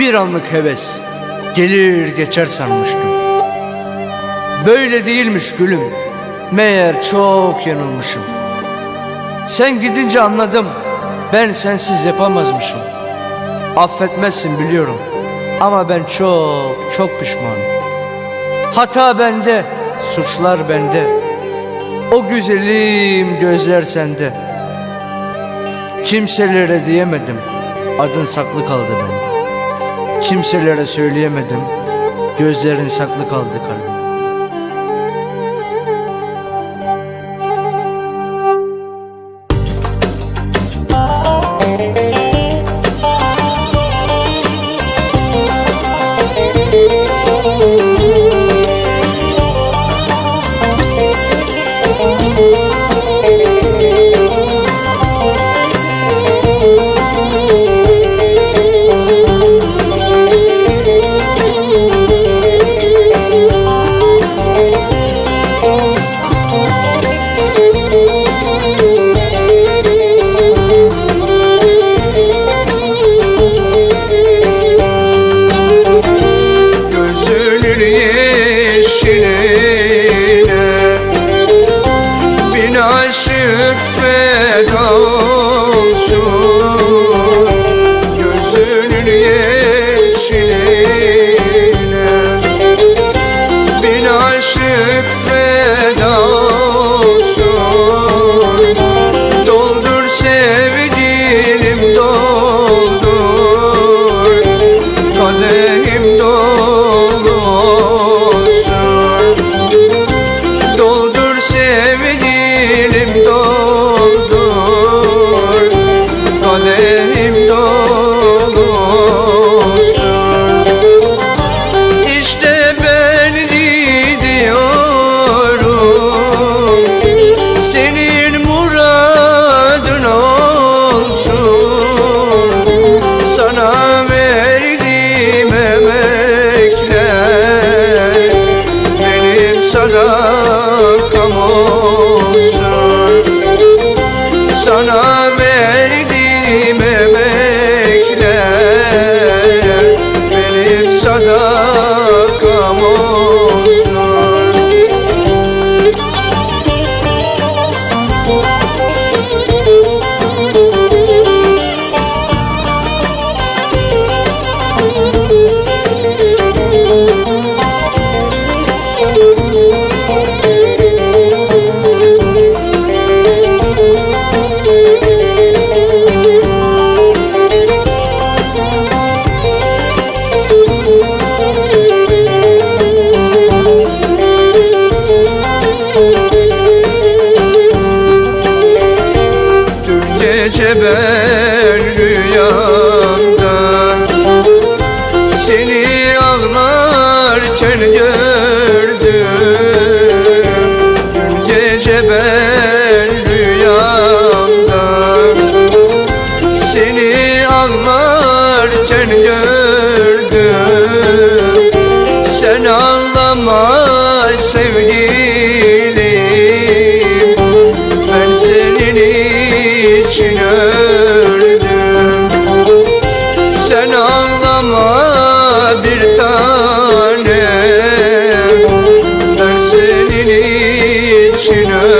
Bir anlık heves gelir geçer sanmıştım. Böyle değilmiş gülüm. Meğer çok yanılmışım. Sen gidince anladım. Ben sensiz yapamazmışım. Affetmezsin biliyorum. Ama ben çok çok pişmanım. Hata bende, suçlar bende. O güzelim gözler sende. Kimselere diyemedim. Adın saklı kaldı bende. Kimselere söyleyemedim. Gözlerin saklı kaldı kalbimde. Aşık feda Sana verdiğim emekler Benim sadakam olsun ben rüyamda Seni ağlarken gördüm. Gece ben rüyamda. Seni ağlarken gördüm. Sen ağlama sevgilim Krishna